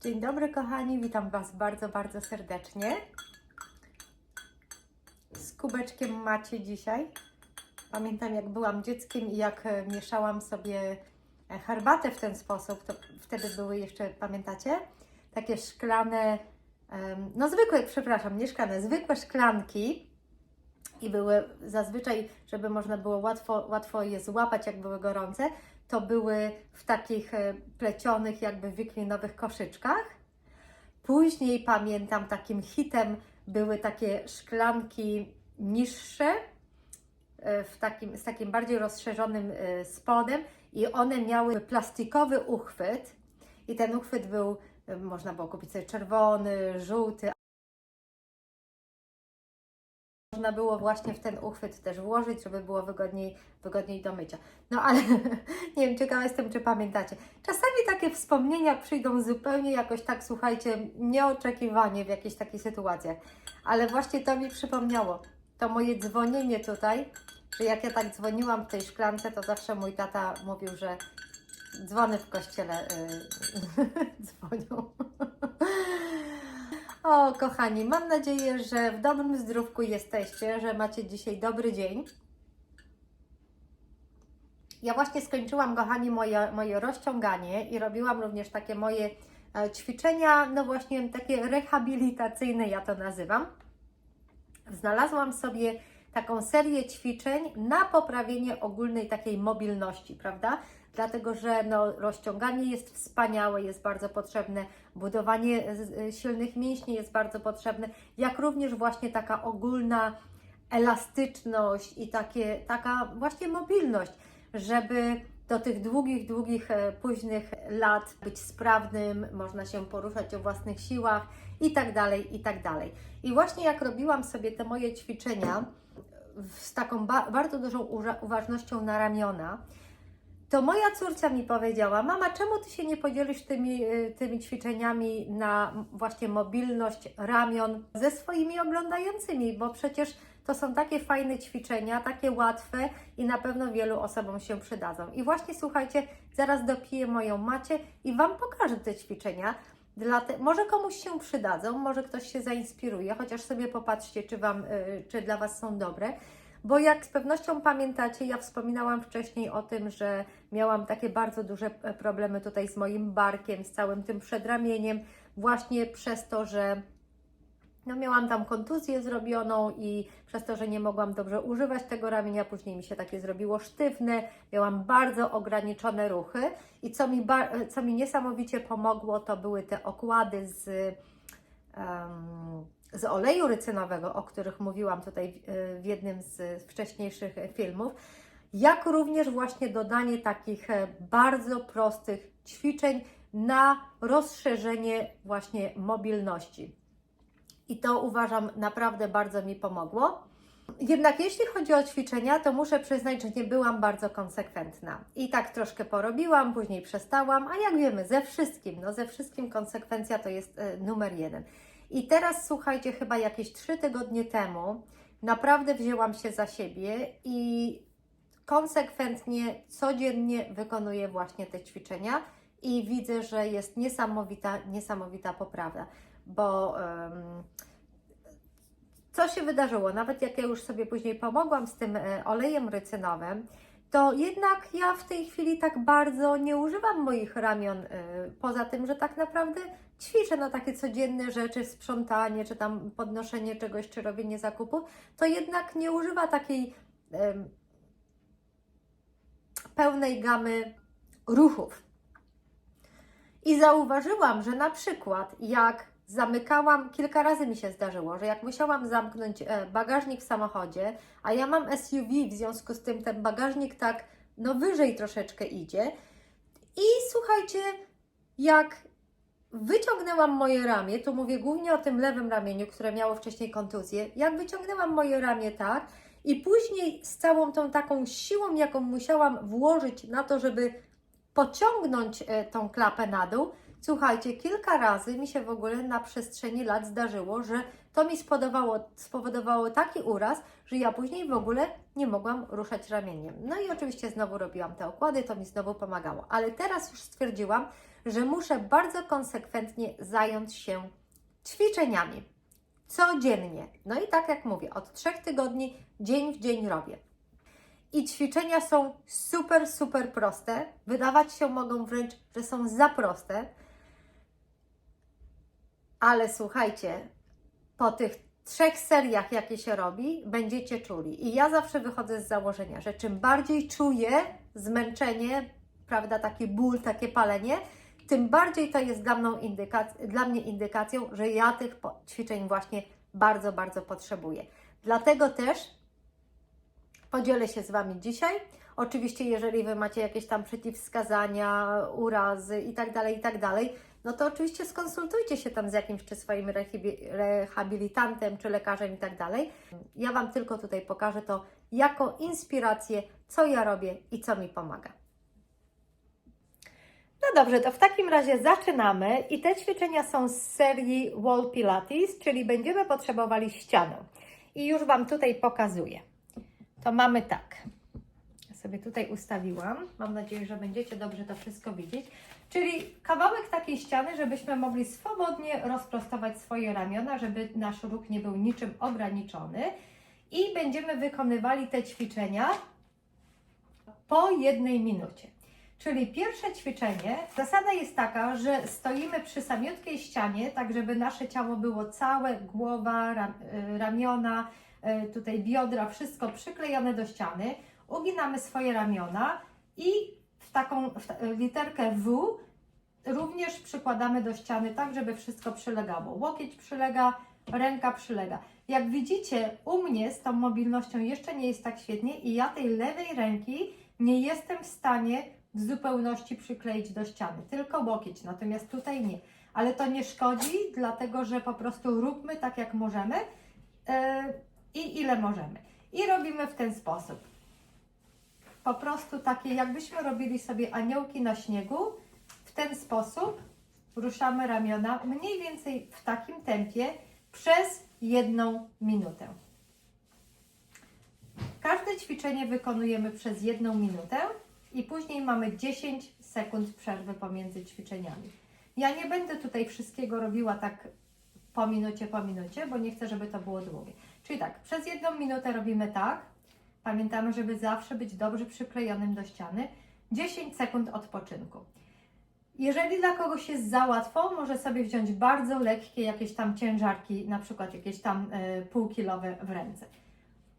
Dzień dobry, kochani, witam Was bardzo, bardzo serdecznie. Z kubeczkiem macie dzisiaj. Pamiętam, jak byłam dzieckiem i jak e, mieszałam sobie e, herbatę w ten sposób, to wtedy były jeszcze, pamiętacie? Takie szklane, no zwykłe, przepraszam, nie szklane, zwykłe szklanki i były zazwyczaj, żeby można było łatwo, łatwo je złapać, jak były gorące, to były w takich e, plecionych, jakby wiklinowych koszyczkach. Później pamiętam, takim hitem były takie szklanki niższe, e, w takim, z takim bardziej rozszerzonym e, spodem i one miały plastikowy uchwyt i ten uchwyt był, można było kupić sobie czerwony, żółty, można było właśnie w ten uchwyt też włożyć, żeby było wygodniej, wygodniej do mycia. No ale nie wiem, ciekawa jestem, czy pamiętacie. Czasami takie wspomnienia przyjdą zupełnie jakoś tak, słuchajcie, nieoczekiwanie w jakichś takich sytuacjach. Ale właśnie to mi przypomniało. To moje dzwonienie tutaj, że jak ja tak dzwoniłam w tej szklance, to zawsze mój tata mówił, że dzwony w kościele yy, dzwonią. O, kochani, mam nadzieję, że w dobrym zdrówku jesteście, że macie dzisiaj dobry dzień. Ja właśnie skończyłam, kochani, moje, moje rozciąganie i robiłam również takie moje e, ćwiczenia, no właśnie takie rehabilitacyjne, ja to nazywam. Znalazłam sobie taką serię ćwiczeń na poprawienie ogólnej takiej mobilności, prawda? Dlatego, że no, rozciąganie jest wspaniałe, jest bardzo potrzebne, budowanie z- z- silnych mięśni jest bardzo potrzebne, jak również właśnie taka ogólna elastyczność i takie, taka właśnie mobilność, żeby do tych długich, długich, e, późnych lat być sprawnym, można się poruszać o własnych siłach i tak dalej, i tak dalej. I właśnie jak robiłam sobie te moje ćwiczenia z taką ba- bardzo dużą uważnością na ramiona, to moja córcia mi powiedziała, mama, czemu ty się nie podzielisz tymi, y, tymi ćwiczeniami na właśnie mobilność ramion ze swoimi oglądającymi, bo przecież to są takie fajne ćwiczenia, takie łatwe i na pewno wielu osobom się przydadzą. I właśnie słuchajcie, zaraz dopiję moją macie i Wam pokażę te ćwiczenia. Te, może komuś się przydadzą, może ktoś się zainspiruje, chociaż sobie popatrzcie, czy, wam, y, czy dla Was są dobre. Bo jak z pewnością pamiętacie, ja wspominałam wcześniej o tym, że miałam takie bardzo duże e, problemy tutaj z moim barkiem, z całym tym przedramieniem, właśnie przez to, że no miałam tam kontuzję zrobioną i przez to, że nie mogłam dobrze używać tego ramienia, później mi się takie zrobiło sztywne, miałam bardzo ograniczone ruchy i co mi, co mi niesamowicie pomogło, to były te okłady z, em, z oleju rycynowego, o których mówiłam tutaj w, w jednym z wcześniejszych filmów, jak również właśnie dodanie takich e, bardzo prostych ćwiczeń na rozszerzenie właśnie mobilności. I to uważam naprawdę bardzo mi pomogło. Jednak jeśli chodzi o ćwiczenia, to muszę przyznać, że nie byłam bardzo konsekwentna. I tak troszkę porobiłam, później przestałam, a jak wiemy, ze wszystkim, no ze wszystkim konsekwencja to jest e, numer jeden. I teraz słuchajcie, chyba jakieś trzy tygodnie temu naprawdę wzięłam się za siebie i konsekwentnie, codziennie wykonuję właśnie te ćwiczenia i widzę, że jest niesamowita, niesamowita poprawa, bo em, co się wydarzyło? Nawet jak ja już sobie później pomogłam z tym e, olejem rycynowym, to jednak ja w tej chwili tak bardzo nie używam moich ramion, e, poza tym, że tak naprawdę ćwiczę no takie codzienne rzeczy, sprzątanie, czy tam podnoszenie czegoś, czy robienie zakupów, to jednak nie używa takiej pełnej gamy ruchów. I zauważyłam, że na przykład jak zamykałam, kilka razy mi się zdarzyło, że jak musiałam zamknąć e, bagażnik w samochodzie, a ja mam SUV, w związku z tym ten bagażnik tak no wyżej troszeczkę idzie. I słuchajcie, jak wyciągnęłam moje ramię, tu mówię głównie o tym lewym ramieniu, które miało wcześniej kontuzję, jak wyciągnęłam moje ramię tak i później z całą tą taką siłą, jaką musiałam włożyć na to, żeby pociągnąć e, tą klapę na dół, słuchajcie, kilka razy mi się w ogóle na przestrzeni lat zdarzyło, że to mi spowodowało, taki uraz, że ja później w ogóle nie mogłam ruszać ramieniem. No i oczywiście znowu robiłam te okłady, to mi znowu pomagało. Ale teraz już stwierdziłam, że muszę bardzo konsekwentnie zająć się ćwiczeniami. Codziennie. No i tak jak mówię, od trzech tygodni dzień w dzień robię. I ćwiczenia są super, super proste. Wydawać się mogą wręcz, że są za proste. Ale słuchajcie, po tych trzech seriach, jakie się robi, będziecie czuli. I ja zawsze wychodzę z założenia, że czym bardziej czuję zmęczenie, prawda, taki ból, takie palenie, tym bardziej to jest dla, mną indykac- dla mnie indykacją, że ja tych ćwiczeń właśnie bardzo, bardzo potrzebuję. Dlatego też podzielę się z Wami dzisiaj. Oczywiście, jeżeli Wy macie jakieś tam przeciwwskazania, urazy i tak no to oczywiście skonsultujcie się tam z jakimś czy swoim rehabilitantem, czy lekarzem i tak dalej. Ja Wam tylko tutaj pokażę to jako inspirację, co ja robię i co mi pomaga. No dobrze, to w takim razie zaczynamy i te ćwiczenia są z serii Wall Pilates, czyli będziemy potrzebowali ścianę. I już Wam tutaj pokazuję. To mamy tak. Ja sobie tutaj ustawiłam. Mam nadzieję, że będziecie dobrze to wszystko widzieć. Czyli kawałek takiej ściany, żebyśmy mogli swobodnie rozprostować swoje ramiona, żeby nasz ruch nie był niczym ograniczony. I będziemy wykonywali te ćwiczenia po jednej minucie. Czyli pierwsze ćwiczenie, zasada jest taka, że stoimy przy samiutkiej ścianie, tak żeby nasze ciało było całe, głowa, y, ramiona, y, tutaj biodra, wszystko przyklejone do ściany. Uginamy swoje ramiona i taką literkę W również przykładamy do ściany, tak żeby wszystko przylegało. Łokieć przylega, ręka przylega. Jak widzicie, u mnie z tą mobilnością jeszcze nie jest tak świetnie i ja tej lewej ręki nie jestem w stanie w zupełności przykleić do ściany, tylko łokieć, natomiast tutaj nie. Ale to nie szkodzi, dlatego że po prostu róbmy tak jak możemy yy, i ile możemy. I robimy w ten sposób. Po prostu takie, jakbyśmy robili sobie aniołki na śniegu, w ten sposób ruszamy ramiona mniej więcej w takim tempie przez jedną minutę. Każde ćwiczenie wykonujemy przez jedną minutę i później mamy 10 sekund przerwy pomiędzy ćwiczeniami. Ja nie będę tutaj wszystkiego robiła tak po minucie, po minucie, bo nie chcę, żeby to było długie. Czyli tak, przez jedną minutę robimy tak. Pamiętamy, żeby zawsze być dobrze przyklejonym do ściany. 10 sekund odpoczynku. Jeżeli dla kogoś jest za łatwo, może sobie wziąć bardzo lekkie jakieś tam ciężarki, na przykład jakieś tam y, półkilowe w ręce.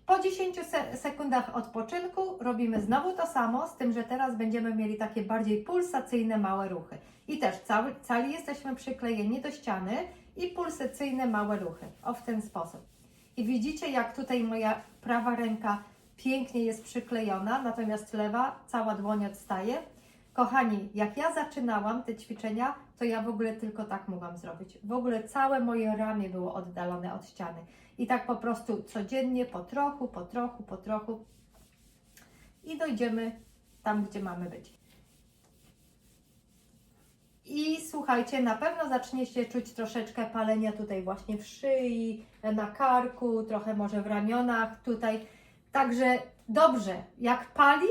Po 10 se sekundach odpoczynku robimy znowu to samo, z tym, że teraz będziemy mieli takie bardziej pulsacyjne małe ruchy. I też cały, cali jesteśmy przyklejeni do ściany i pulsacyjne małe ruchy. O w ten sposób. I widzicie, jak tutaj moja prawa ręka pięknie jest przyklejona, natomiast lewa cała dłoń odstaje. Kochani, jak ja zaczynałam te ćwiczenia, to ja w ogóle tylko tak mogłam zrobić. W ogóle całe moje ramię było oddalone od ściany. I tak po prostu codziennie, po trochu, po trochu, po trochu. I dojdziemy tam, gdzie mamy być. I słuchajcie, na pewno zaczniecie czuć troszeczkę palenia tutaj właśnie w szyi, na karku, trochę może w ramionach tutaj. Także dobrze, jak pali,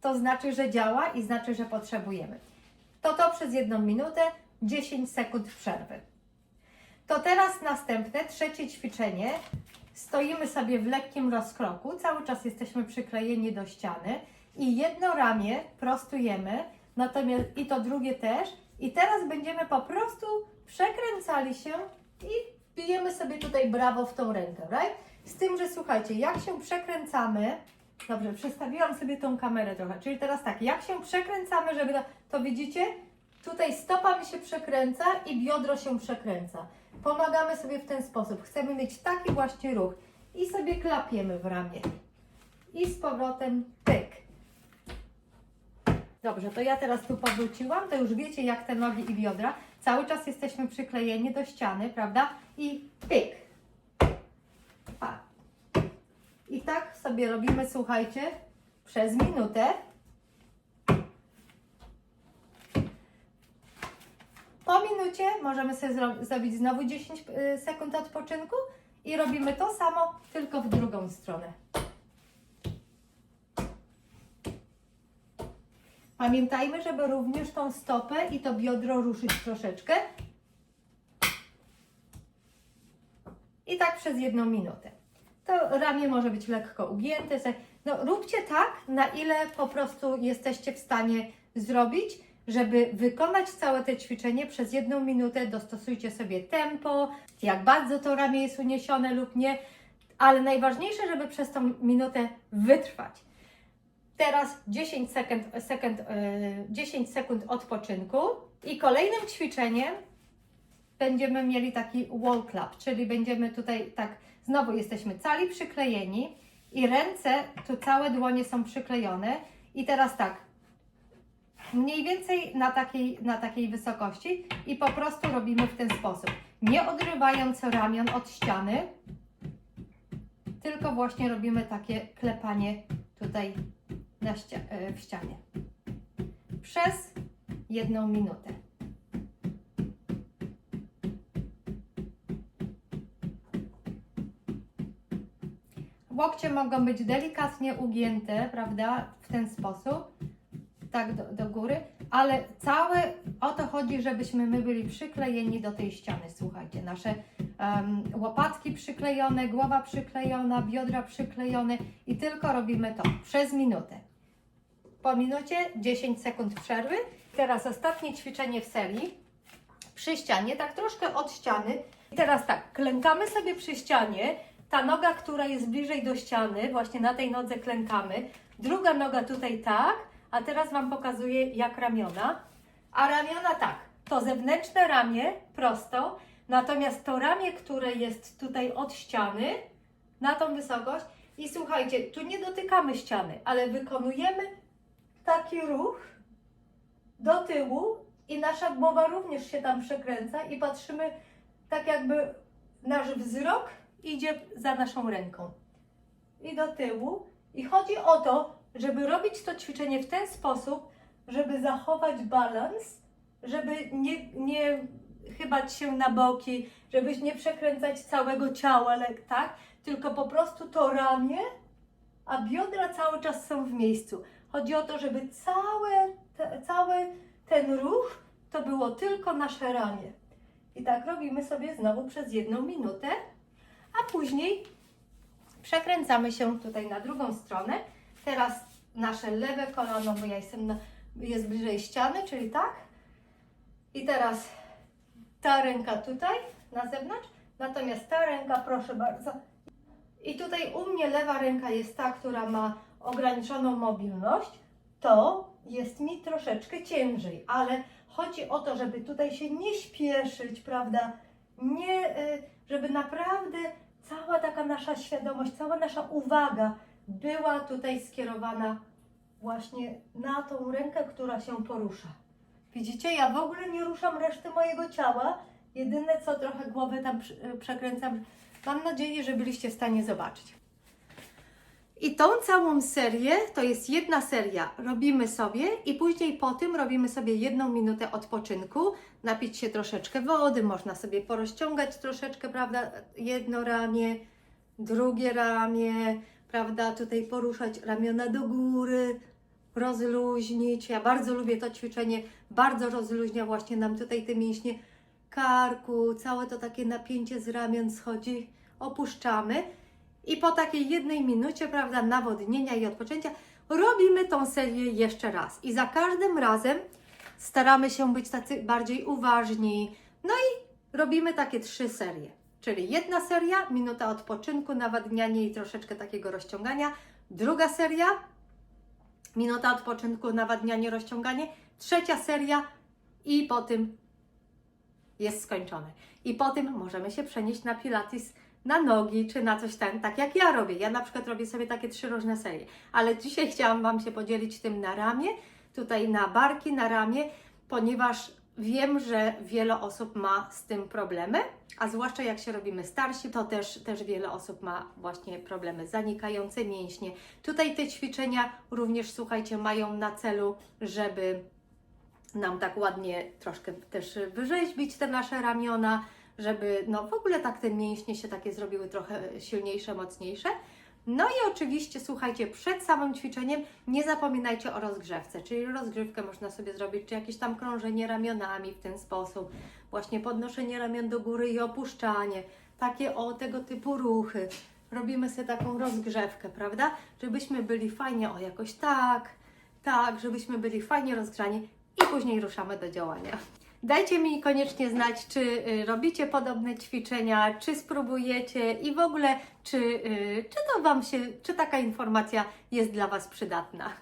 to znaczy, że działa i znaczy, że potrzebujemy. To to przez jedną minutę, 10 sekund przerwy. To teraz następne, trzecie ćwiczenie. Stoimy sobie w lekkim rozkroku, cały czas jesteśmy przyklejeni do ściany i jedno ramię prostujemy, natomiast i to drugie też. I teraz będziemy po prostu przekręcali się i bijemy sobie tutaj brawo w tą rękę, right? Z tym, że słuchajcie, jak się przekręcamy, dobrze, przestawiłam sobie tą kamerę trochę, czyli teraz tak, jak się przekręcamy, żeby, to, widzicie, tutaj stopa mi się przekręca i biodro się przekręca. Pomagamy sobie w ten sposób, chcemy mieć taki właśnie ruch i sobie klapiemy w ramię. I z powrotem pyk. Dobrze, to ja teraz tu powróciłam, to już wiecie jak te nogi i biodra. Cały czas jesteśmy przyklejeni do ściany, prawda? I pyk. I tak sobie robimy, słuchajcie, przez minutę. Po minucie możemy sobie zrobić znowu 10 y, sekund odpoczynku i robimy to samo, tylko w drugą stronę. Pamiętajmy, żeby również tą stopę i to biodro ruszyć troszeczkę, I tak przez jedną minutę. To ramię może być lekko ugięte. No, róbcie tak, na ile po prostu jesteście w stanie zrobić, żeby wykonać całe to ćwiczenie przez jedną minutę. Dostosujcie sobie tempo, jak bardzo to ramię jest uniesione lub nie, ale najważniejsze, żeby przez tą minutę wytrwać. Teraz 10 sekund, sekund, yy, 10 sekund odpoczynku i kolejnym ćwiczeniem będziemy mieli taki wall clap, czyli będziemy tutaj tak, znowu jesteśmy cali przyklejeni i ręce, tu całe dłonie są przyklejone. I teraz tak, mniej więcej na takiej, na takiej wysokości i po prostu robimy w ten sposób, nie odrywając ramion od ściany, tylko właśnie robimy takie klepanie tutaj na ścia- e, w ścianie. Przez jedną minutę. Łokcie mogą być delikatnie ugięte, prawda, w ten sposób, tak do, do góry, ale całe o to chodzi, żebyśmy my byli przyklejeni do tej ściany. Słuchajcie, nasze em, łopatki przyklejone, głowa przyklejona, biodra przyklejone i tylko robimy to przez minutę. Po minucie 10 sekund przerwy. Teraz ostatnie ćwiczenie w serii przy ścianie, tak troszkę od ściany. I teraz tak, klękamy sobie przy ścianie. Ta noga, która jest bliżej do ściany, właśnie na tej nodze klękamy. Druga noga tutaj tak, a teraz Wam pokazuję jak ramiona. A ramiona tak, to zewnętrzne ramię prosto, natomiast to ramię, które jest tutaj od ściany, na tą wysokość. I słuchajcie, tu nie dotykamy ściany, ale wykonujemy taki ruch do tyłu i nasza głowa również się tam przekręca i patrzymy tak jakby nasz wzrok idzie za naszą ręką i do tyłu i chodzi o to, żeby robić to ćwiczenie w ten sposób, żeby zachować balans, żeby nie, nie chybać się na boki, żeby nie przekręcać całego ciała, tak? Tylko po prostu to ramię, a biodra cały czas są w miejscu. Chodzi o to, żeby całe, te, cały ten ruch to było tylko nasze ramię. I tak robimy sobie znowu przez jedną minutę, a później przekręcamy się tutaj na drugą stronę. Teraz nasze lewe kolano, bo ja jestem na, jest bliżej ściany, czyli tak. I teraz ta ręka tutaj na zewnątrz, natomiast ta ręka, proszę bardzo. I tutaj u mnie lewa ręka jest ta, która ma ograniczoną mobilność. To jest mi troszeczkę ciężej, ale chodzi o to, żeby tutaj się nie śpieszyć, prawda? Nie, y, żeby naprawdę cała taka nasza świadomość, cała nasza uwaga była tutaj skierowana właśnie na tą rękę, która się porusza. Widzicie, ja w ogóle nie ruszam reszty mojego ciała. Jedyne co trochę głowę tam y, przekręcam. Mam nadzieję, że byliście w stanie zobaczyć. I tą całą serię, to jest jedna seria, robimy sobie i później po tym robimy sobie jedną minutę odpoczynku, napić się troszeczkę wody, można sobie porozciągać troszeczkę, prawda, jedno ramię, drugie ramię, prawda, tutaj poruszać ramiona do góry, rozluźnić. Ja bardzo lubię to ćwiczenie, bardzo rozluźnia właśnie nam tutaj te mięśnie karku, całe to takie napięcie z ramion schodzi, opuszczamy. I po takiej jednej minucie, prawda, nawodnienia i odpoczęcia, robimy tą serię jeszcze raz. I za każdym razem staramy się być tacy bardziej uważni. No i robimy takie trzy serie. Czyli jedna seria, minuta odpoczynku, nawadnianie i troszeczkę takiego rozciągania. Druga seria, minuta odpoczynku, nawadnianie, rozciąganie. Trzecia seria i po tym jest skończone. I po tym możemy się przenieść na pilates na nogi, czy na coś tam, tak jak ja robię. Ja na przykład robię sobie takie trzy różne serie. Ale dzisiaj chciałam Wam się podzielić tym na ramię, tutaj na barki, na ramię, ponieważ wiem, że wiele osób ma z tym problemy, a zwłaszcza jak się robimy starsi, to też, też wiele osób ma właśnie problemy, zanikające mięśnie. Tutaj te ćwiczenia również, słuchajcie, mają na celu, żeby nam tak ładnie troszkę też wyrzeźbić te nasze ramiona, żeby no w ogóle tak te mięśnie się takie zrobiły trochę silniejsze, mocniejsze. No i oczywiście, słuchajcie, przed samym ćwiczeniem nie zapominajcie o rozgrzewce, czyli rozgrzewkę można sobie zrobić, czy jakieś tam krążenie ramionami w ten sposób, właśnie podnoszenie ramion do góry i opuszczanie, takie o tego typu ruchy. Robimy sobie taką rozgrzewkę, prawda? Żebyśmy byli fajnie, o jakoś tak, tak, żebyśmy byli fajnie rozgrzani i później ruszamy do działania. Dajcie mi koniecznie znać, czy y, robicie podobne ćwiczenia, czy spróbujecie i w ogóle, czy, y, czy to Wam się, czy taka informacja jest dla Was przydatna.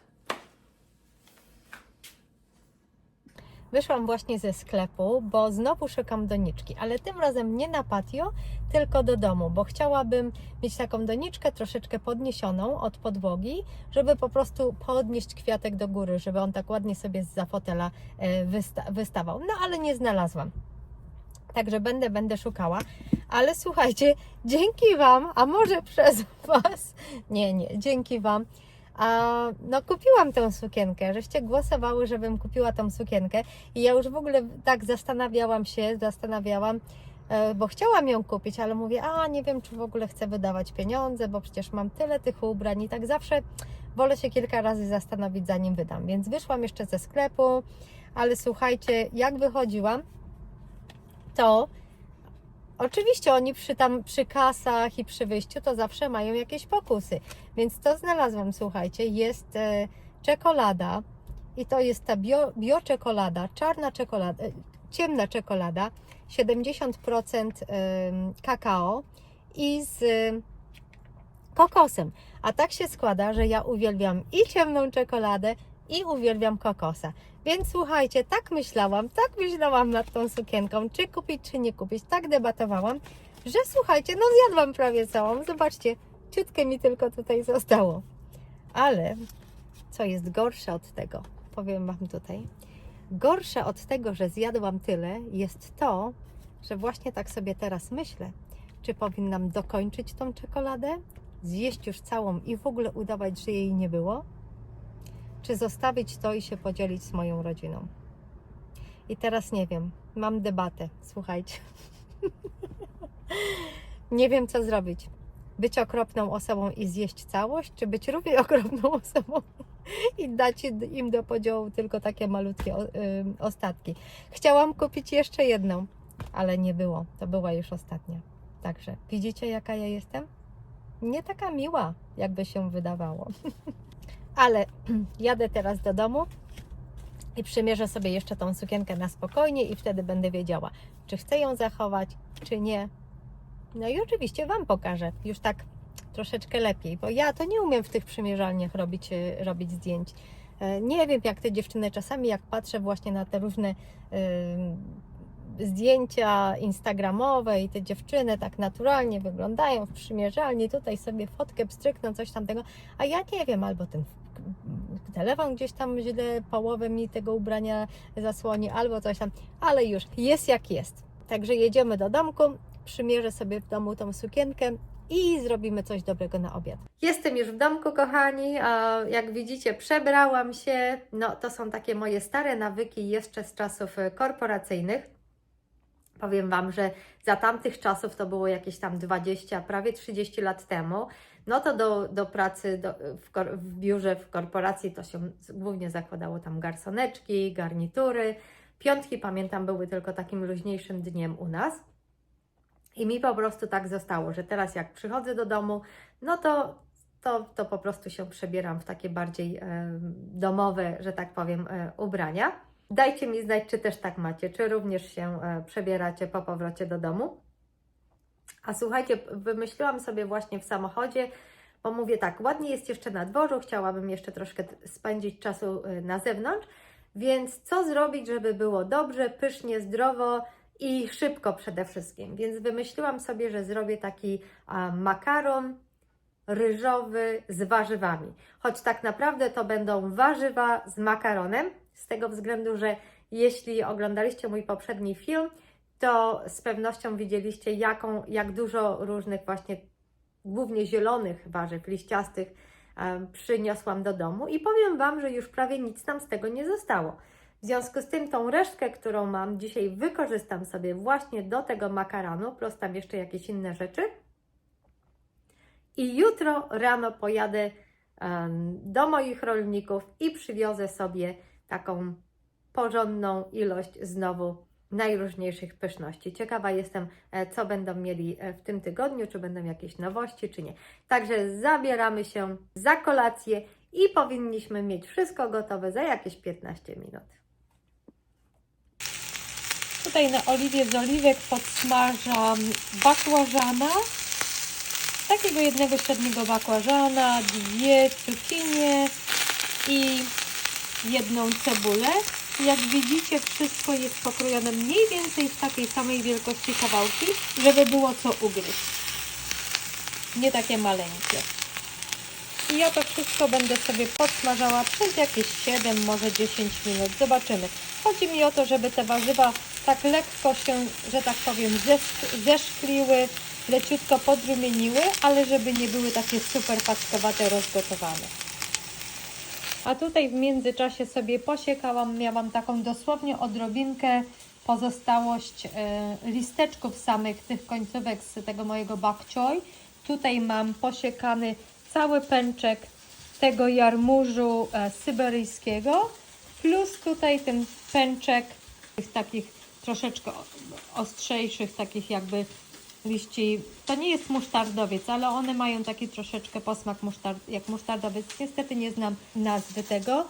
Wyszłam właśnie ze sklepu, bo znowu szukam doniczki, ale tym razem nie na patio, tylko do domu, bo chciałabym mieć taką doniczkę troszeczkę podniesioną od podłogi, żeby po prostu podnieść kwiatek do góry, żeby on tak ładnie sobie za fotela e, wysta- wystawał. No ale nie znalazłam. Także będę, będę szukała. Ale słuchajcie, dzięki Wam, a może przez Was, nie, nie, dzięki Wam, a, no kupiłam tę sukienkę, żeście głosowały, żebym kupiła tą sukienkę i ja już w ogóle tak zastanawiałam się, zastanawiałam, e, bo chciałam ją kupić, ale mówię, a nie wiem, czy w ogóle chcę wydawać pieniądze, bo przecież mam tyle tych ubrań i tak zawsze wolę się kilka razy zastanowić, zanim wydam. Więc wyszłam jeszcze ze sklepu, ale słuchajcie, jak wychodziłam, to oczywiście oni przy, tam, przy kasach i przy wyjściu to zawsze mają jakieś pokusy. Więc to znalazłam, słuchajcie, jest e, czekolada i to jest ta bio, bio czekolada, czarna czekolada, e, ciemna czekolada, 70% em, kakao i z em, kokosem. A tak się składa, że ja uwielbiam i ciemną czekoladę, i uwielbiam kokosa. Więc słuchajcie, tak myślałam, tak myślałam nad tą sukienką, czy kupić, czy nie kupić. Tak debatowałam, że słuchajcie, no zjadłam prawie całą. Zobaczcie, ciutkę mi tylko tutaj zostało. Ale co jest gorsze od tego, powiem Wam tutaj. Gorsze od tego, że zjadłam tyle, jest to, że właśnie tak sobie teraz myślę, czy powinnam dokończyć tą czekoladę, zjeść już całą i w ogóle udawać, że jej nie było, czy zostawić to i się podzielić z moją rodziną. I teraz nie wiem, mam debatę, słuchajcie. nie wiem, co zrobić. Być okropną osobą i zjeść całość, czy być równie okropną osobą i dać im do podziału tylko takie malutkie ym, ostatki. Chciałam kupić jeszcze jedną, ale nie było. To była już ostatnia. Także widzicie, jaka ja jestem? Nie taka miła, jakby się wydawało. ale jadę teraz do domu i przymierzę sobie jeszcze tą sukienkę na spokojnie i wtedy będę wiedziała, czy chcę ją zachować, czy nie. No i oczywiście Wam pokażę już tak troszeczkę lepiej, bo ja to nie umiem w tych przymierzalniach robić, e, robić zdjęć. E, Nie wiem, jak te dziewczyny czasami, jak patrzę właśnie na te różne e, zdjęcia instagramowe i te dziewczyny tak naturalnie wyglądają w przymierzalni, tutaj sobie fotkę pstrykną, coś tamtego, a ja nie wiem, albo ten telefon gdzieś tam źle połowę mi tego ubrania zasłoni, albo coś tam, ale już jest jak jest. Także jedziemy do domku, przymierzę sobie w domu tą sukienkę i zrobimy coś dobrego na obiad. Jestem już w domku, kochani. Jak widzicie, przebrałam się. No, to są takie moje stare nawyki jeszcze z czasów e, korporacyjnych. Powiem Wam, że za tamtych czasów to było jakieś tam 20, prawie 30 lat temu. No to do, do pracy do, w, kor, w biurze, w korporacji to się głównie zakładało tam garsoneczki, garnitury. Piątki, pamiętam, były tylko takim luźniejszym dniem u nas. I mi po prostu tak zostało, że teraz jak przychodzę do domu, no to, to, to po prostu się przebieram w takie bardziej e, domowe, że tak powiem, e, ubrania. Dajcie mi znać, czy też tak macie, czy również się e, przebieracie po powrocie do domu. A słuchajcie, wymyśliłam sobie właśnie w samochodzie, bo mówię tak, ładnie jest jeszcze na dworzu, chciałabym jeszcze troszkę spędzić czasu y, na zewnątrz, więc co zrobić, żeby było dobrze, pysznie, zdrowo i szybko przede wszystkim. Więc wymyśliłam sobie, że zrobię taki makaron ryżowy z warzywami. Choć tak naprawdę to będą warzywa z makaronem, z tego względu, że jeśli oglądaliście mój poprzedni film, to z pewnością widzieliście, jaką, jak dużo różnych właśnie, głównie zielonych warzyw, liściastych, przyniosłam do domu i powiem Wam, że już prawie nic nam z tego nie zostało. W związku z tym tą resztkę, którą mam dzisiaj, wykorzystam sobie właśnie do tego makaronu, plus tam jeszcze jakieś inne rzeczy. I jutro rano pojadę do moich rolników i przywiozę sobie taką porządną ilość znowu najróżniejszych pyszności. Ciekawa jestem, e, co będą mieli e, w tym tygodniu, czy będą jakieś nowości, czy nie. Także zabieramy się za kolację i powinniśmy mieć wszystko gotowe za jakieś 15 minut. Tutaj na oliwie z oliwek podsmażam bakłażana. Takiego jednego średniego bakłażana, dwie cukinie i jedną cebulę. Jak widzicie, wszystko jest pokrojone mniej więcej w takiej samej wielkości kawałki, żeby było co ugryźć. Nie takie maleńkie. I ja to wszystko będę sobie podsmażała przez jakieś 7, może 10 minut. Zobaczymy. Chodzi mi o to, żeby te warzywa tak lekko się, że tak powiem, zeszkliły, leciutko podrumieniły, ale żeby nie były takie super paskowate, rozgotowane. A tutaj w międzyczasie sobie posiekałam, miałam taką dosłownie odrobinkę pozostałość e, listeczków samych tych końcówek z tego mojego bok choy. Tutaj mam posiekany cały pęczek tego jarmużu e, syberyjskiego, plus tutaj ten pęczek tych takich troszeczkę ostrzejszych, takich jakby liści. To nie jest musztardowiec, ale one mają taki troszeczkę posmak musztard, jak musztardowiec. Niestety nie znam nazwy tego.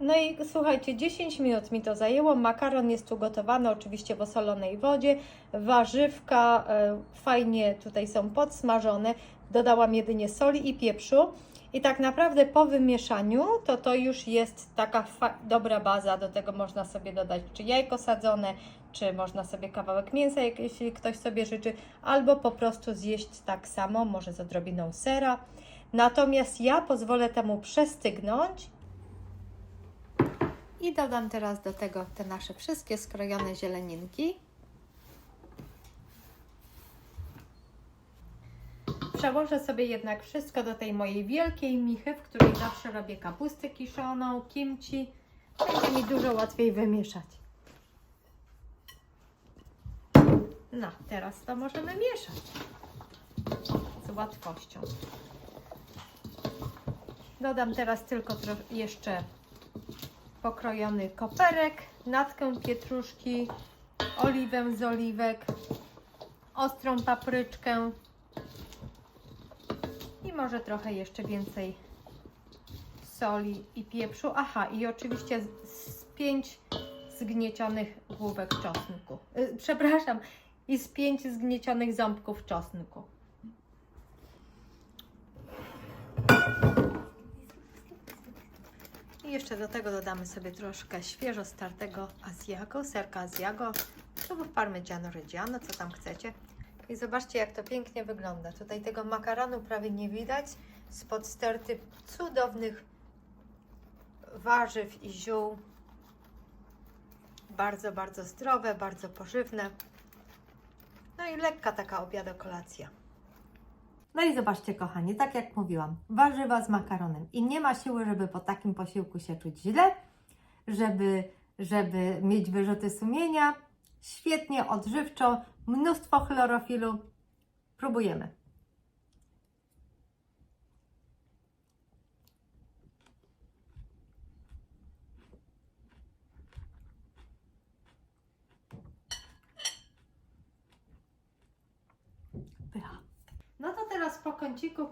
No i słuchajcie, 10 minut mi to zajęło. Makaron jest tu gotowany oczywiście w osolonej wodzie. Warzywka e, fajnie tutaj są podsmażone. Dodałam jedynie soli i pieprzu. I tak naprawdę po wymieszaniu to to już jest taka dobra baza. Do tego można sobie dodać czy jajko sadzone, czy można sobie kawałek mięsa, jeśli ktoś sobie życzy, albo po prostu zjeść tak samo, może z odrobiną sera. Natomiast ja pozwolę temu przestygnąć i dodam teraz do tego te nasze wszystkie skrojone zieleninki. Przełożę sobie jednak wszystko do tej mojej wielkiej michy, w której zawsze robię kapustę kiszoną, kimchi. Będzie mi dużo łatwiej wymieszać. No, teraz to możemy mieszać z łatwością. Dodam teraz tylko jeszcze pokrojony koperek, natkę pietruszki, oliwę z oliwek, ostrą papryczkę może trochę jeszcze więcej soli i pieprzu. Aha, i oczywiście z, z pięć zgniecionych główek czosnku. Y, przepraszam, i z pięć zgniecionych ząbków czosnku. I jeszcze do tego dodamy sobie troszkę świeżo startego Asiago, serka Asiago lub Parmigiano Reggiano, co tam chcecie. I zobaczcie, jak to pięknie wygląda. Tutaj tego makaronu prawie nie widać. Spod sterty cudownych warzyw i ziół. Bardzo, bardzo zdrowe, bardzo pożywne. No i lekka taka obiado-kolacja. No i zobaczcie, kochani, tak jak mówiłam, warzywa z makaronem. I nie ma siły, żeby po takim posiłku się czuć źle, żeby, żeby mieć wyrzuty sumienia. Świetnie, odżywczo, mnóstwo chlorofilu. Próbujemy. No to teraz po kąciku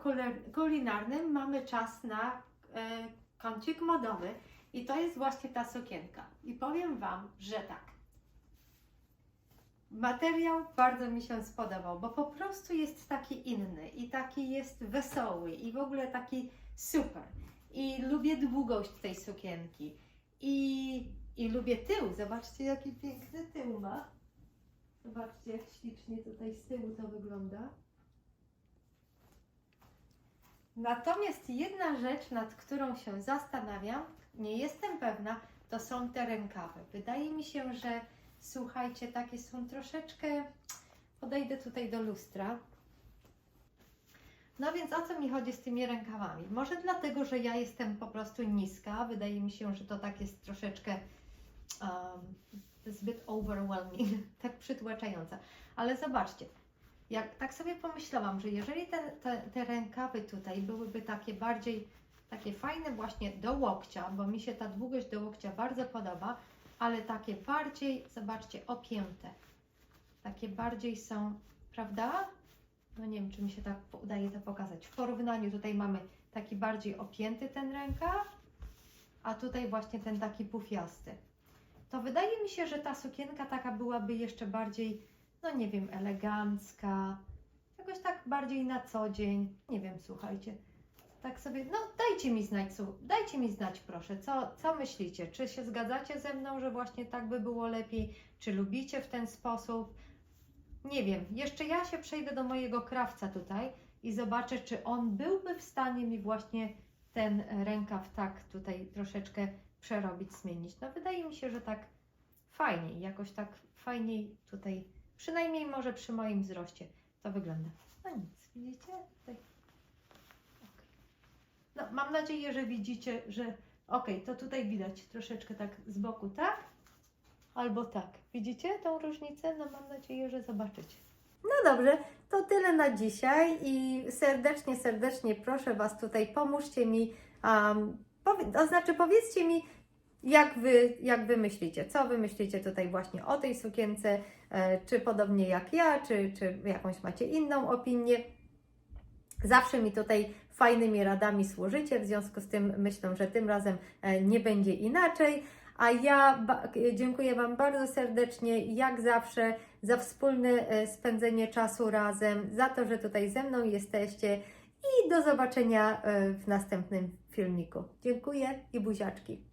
kulinarnym mamy czas na e, kącik modowy i to jest właśnie ta sukienka. I powiem Wam, że tak. Materiał bardzo mi się spodobał, bo po prostu jest taki inny i taki jest wesoły i w ogóle taki super. I lubię długość tej sukienki. I, i lubię tył. Zobaczcie, jaki piękny tył ma. Zobaczcie, jak ślicznie tutaj z tyłu to wygląda. Natomiast jedna rzecz, nad którą się zastanawiam, nie jestem pewna, to są te rękawy. Wydaje mi się, że słuchajcie, takie są troszeczkę. Podejdę tutaj do lustra. No więc o co mi chodzi z tymi rękawami? Może dlatego, że ja jestem po prostu niska. Wydaje mi się, że to tak jest troszeczkę um, zbyt overwhelming, tak przytłaczające. Ale zobaczcie, jak tak sobie pomyślałam, że jeżeli ten, te, te rękawy tutaj byłyby takie bardziej, takie fajne właśnie do łokcia, bo mi się ta długość do łokcia bardzo podoba, ale takie bardziej, zobaczcie, opięte. Takie bardziej są, prawda? No nie wiem, czy mi się tak udaje to pokazać. W porównaniu tutaj mamy taki bardziej opięty ten rękaw, a tutaj właśnie ten taki pufiasty. To wydaje mi się, że ta sukienka taka byłaby jeszcze bardziej, no nie wiem, elegancka, jakoś tak bardziej na co dzień. Nie wiem, słuchajcie. Tak sobie, no dajcie mi znać, dajcie mi znać proszę, co, co myślicie? Czy się zgadzacie ze mną, że właśnie tak by było lepiej? Czy lubicie w ten sposób? Nie wiem, jeszcze ja się przejdę do mojego krawca tutaj i zobaczę, czy on byłby w stanie mi właśnie ten rękaw tak tutaj troszeczkę przerobić, zmienić. No wydaje mi się, że tak fajniej, jakoś tak fajniej tutaj, przynajmniej może przy moim wzroście to wygląda. No nic, widzicie? Tutaj. Mam nadzieję, że widzicie, że okej, to tutaj widać troszeczkę tak z boku, tak? Albo tak. Widzicie tą różnicę? No mam nadzieję, że zobaczycie. No dobrze, to tyle na dzisiaj i serdecznie, serdecznie proszę Was tutaj, pomóżcie mi, um, powie, to znaczy powiedzcie mi, jak wy, jak wy myślicie, co wy myślicie tutaj właśnie o tej sukience, e, czy podobnie jak ja, czy, czy jakąś macie inną opinię. Zawsze mi tutaj fajnymi radami służycie, w związku z tym myślę, że tym razem e, nie będzie inaczej. A ja ba- dziękuję Wam bardzo serdecznie, jak zawsze, za wspólne e, spędzenie czasu razem, za to, że tutaj ze mną jesteście i do zobaczenia e, w następnym filmiku. Dziękuję i buziaczki.